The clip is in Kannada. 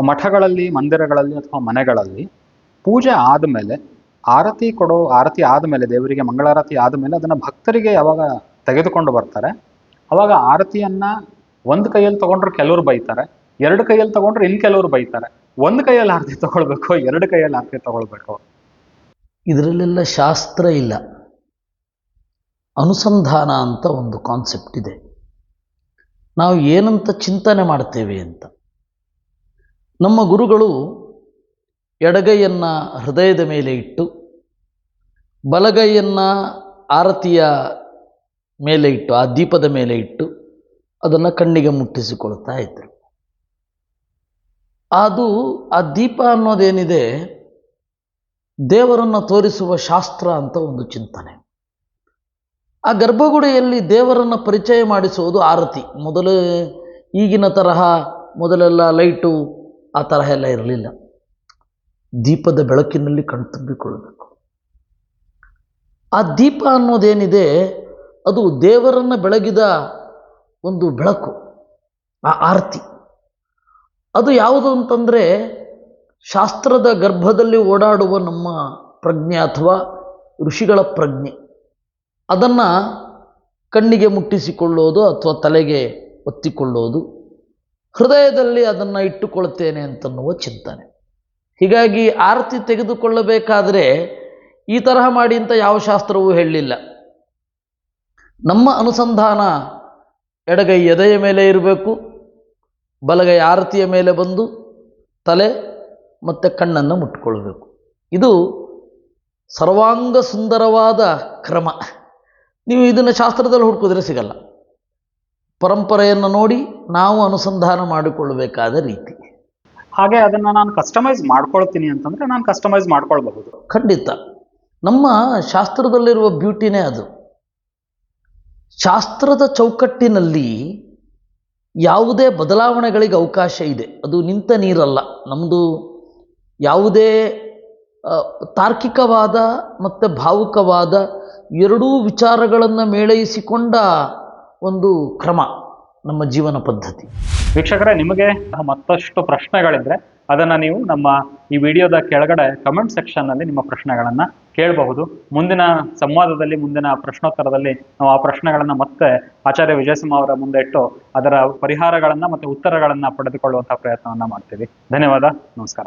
ಮಠಗಳಲ್ಲಿ, ಮಂದಿರಗಳಲ್ಲಿ ಅಥವಾ ಮನೆಗಳಲ್ಲಿ ಪೂಜೆ ಆದಮೇಲೆ ಆರತಿ ಕೊಡೋ, ಆರತಿ ಆದಮೇಲೆ ದೇವರಿಗೆ ಮಂಗಳಾರತಿ ಆದಮೇಲೆ ಅದನ್ನು ಭಕ್ತರಿಗೆ ಯಾವಾಗ ತೆಗೆದುಕೊಂಡು ಬರ್ತಾರೆ, ಅವಾಗ ಆರತಿಯನ್ನ ಒಂದು ಕೈಯಲ್ಲಿ ತಗೊಂಡ್ರು ಕೆಲವರು ಬೈತಾರೆ, ಎರಡು ಕೈಯಲ್ಲಿ ತಗೊಂಡ್ರೆ ಇನ್ ಕೆಲವರು ಬೈತಾರೆ. ಒಂದು ಕೈಯಲ್ಲಿ ಆರತಿ ತಗೊಳ್ಬೇಕು, ಎರಡು ಕೈಯಲ್ಲಿ ಆರತಿ ತಗೊಳ್ಬೇಕು? ಇದರಲ್ಲೆಲ್ಲ ಶಾಸ್ತ್ರ ಇಲ್ಲ. ಅನುಸಂಧಾನ ಅಂತ ಒಂದು ಕಾನ್ಸೆಪ್ಟ್ ಇದೆ. ನಾವು ಏನಂತ ಚಿಂತನೆ ಮಾಡ್ತೇವೆ ಅಂತ. ನಮ್ಮ ಗುರುಗಳು ಎಡಗೈಯನ್ನು ಹೃದಯದ ಮೇಲೆ ಇಟ್ಟು, ಬಲಗೈಯನ್ನು ಆರತಿಯ ಮೇಲೆ ಇಟ್ಟು, ಆ ದೀಪದ ಮೇಲೆ ಇಟ್ಟು ಅದನ್ನು ಕಣ್ಣಿಗೆ ಮುಟ್ಟಿಸಿಕೊಳ್ತಾ ಇದ್ದರು ಅದು ಆ ದೀಪ ಅನ್ನೋದೇನಿದೆ, ದೇವರನ್ನು ತೋರಿಸುವ ಶಾಸ್ತ್ರ ಅಂತ ಒಂದು ಚಿಂತನೆ. ಆ ಗರ್ಭಗುಡಿಯಲ್ಲಿ ದೇವರನ್ನು ಪರಿಚಯ ಮಾಡಿಸುವುದು ಆರತಿ. ಮೊದಲು ಈಗಿನ ತರಹ ಮೊದಲೆಲ್ಲ ಲೈಟು ಆ ತರಹ ಎಲ್ಲ ಇರಲಿಲ್ಲ. ದೀಪದ ಬೆಳಕಿನಲ್ಲಿ ಕಣ್ತುಂಬಿಕೊಳ್ಳಬೇಕು. ಆ ದೀಪ ಅನ್ನೋದೇನಿದೆ, ಅದು ದೇವರನ್ನು ಬೆಳಗಿದ ಒಂದು ಬೆಳಕು, ಆ ಆರತಿ. ಅದು ಯಾವುದು ಅಂತಂದರೆ, ಶಾಸ್ತ್ರದ ಗರ್ಭದಲ್ಲಿ ಓಡಾಡುವ ನಮ್ಮ ಪ್ರಜ್ಞೆ ಅಥವಾ ಋಷಿಗಳ ಪ್ರಜ್ಞೆ. ಅದನ್ನು ಕಣ್ಣಿಗೆ ಮುಟ್ಟಿಸಿಕೊಳ್ಳೋದು ಅಥವಾ ತಲೆಗೆ ಒತ್ತಿಕೊಳ್ಳೋದು. ಹೃದಯದಲ್ಲಿ ಅದನ್ನು ಇಟ್ಟುಕೊಳ್ತೇನೆ ಅಂತನ್ನುವ ಚಿಂತನೆ. ಹೀಗಾಗಿ ಆರತಿ ತೆಗೆದುಕೊಳ್ಳಬೇಕಾದರೆ ಈ ತರಹ ಮಾಡಿ ಅಂತ ಯಾವ ಶಾಸ್ತ್ರವೂ ಹೇಳಲಿಲ್ಲ. ನಮ್ಮ ಅನುಸಂಧಾನ ಎಡಗೈ ಎದೆಯ ಮೇಲೆ ಇರಬೇಕು, ಬಲಗೈ ಆರತಿಯ ಮೇಲೆ ಬಂದು ತಲೆ ಮತ್ತು ಕಣ್ಣನ್ನು ಮುಟ್ಕೊಳ್ಬೇಕು ಇದು ಸರ್ವಾಂಗ ಸುಂದರವಾದ ಕ್ರಮ. ನೀವು ಇದನ್ನು ಶಾಸ್ತ್ರದಲ್ಲಿ ಹುಡುಕಿದ್ರೆ ಸಿಗಲ್ಲ. ಪರಂಪರೆಯನ್ನು ನೋಡಿ ನಾವು ಅನುಸಂಧಾನ ಮಾಡಿಕೊಳ್ಳಬೇಕಾದ ರೀತಿ. ಹಾಗೆ ಅದನ್ನ ನಾನು ಕಸ್ಟಮೈಸ್ ಮಾಡ್ಕೊಳ್ತೀನಿ ಅಂತಂದ್ರೆ ನಾನು ಕಸ್ಟಮೈಸ್ ಮಾಡ್ಕೊಳ್ಬಹುದು. ಖಂಡಿತ. ನಮ್ಮ ಶಾಸ್ತ್ರದಲ್ಲಿರುವ ಬ್ಯೂಟಿನೇ ಅದು. ಶಾಸ್ತ್ರದ ಚೌಕಟ್ಟಿನಲ್ಲಿ ಯಾವುದೇ ಬದಲಾವಣೆಗಳಿಗೆ ಅವಕಾಶ ಇದೆ. ಅದು ನಿಂತ ನೀರಲ್ಲ. ನಮ್ಮದು ಯಾವುದೇ ತಾರ್ಕಿಕವಾದ ಮತ್ತು ಭಾವುಕವಾದ ಎರಡೂ ವಿಚಾರಗಳನ್ನು ಮೇಳೈಸಿಕೊಂಡ ಒಂದು ಕ್ರಮ ನಮ್ಮ ಜೀವನ ಪದ್ಧತಿ. ವೀಕ್ಷಕರೇ, ನಿಮಗೆ ಮತ್ತಷ್ಟು ಪ್ರಶ್ನೆಗಳಿದ್ರೆ ಅದನ್ನ ನೀವು ನಮ್ಮ ಈ ವಿಡಿಯೋದ ಕೆಳಗಡೆ ಕಮೆಂಟ್ ಸೆಕ್ಷನ್ನಲ್ಲಿ ನಿಮ್ಮ ಪ್ರಶ್ನೆಗಳನ್ನ ಕೇಳಬಹುದು. ಮುಂದಿನ ಸಂವಾದದಲ್ಲಿ, ಮುಂದಿನ ಪ್ರಶ್ನೋತ್ತರದಲ್ಲಿ ನಾವು ಆ ಪ್ರಶ್ನೆಗಳನ್ನ ಮತ್ತೆ ಆಚಾರ್ಯ ವಿಜಯಸಿಂಹ ಅವರ ಮುಂದೆ ಇಟ್ಟು ಅದರ ಪರಿಹಾರಗಳನ್ನ ಮತ್ತೆ ಉತ್ತರಗಳನ್ನ ಪಡೆದುಕೊಳ್ಳುವಂಥ ಪ್ರಯತ್ನವನ್ನ ಮಾಡ್ತೀವಿ. ಧನ್ಯವಾದ, ನಮಸ್ಕಾರ.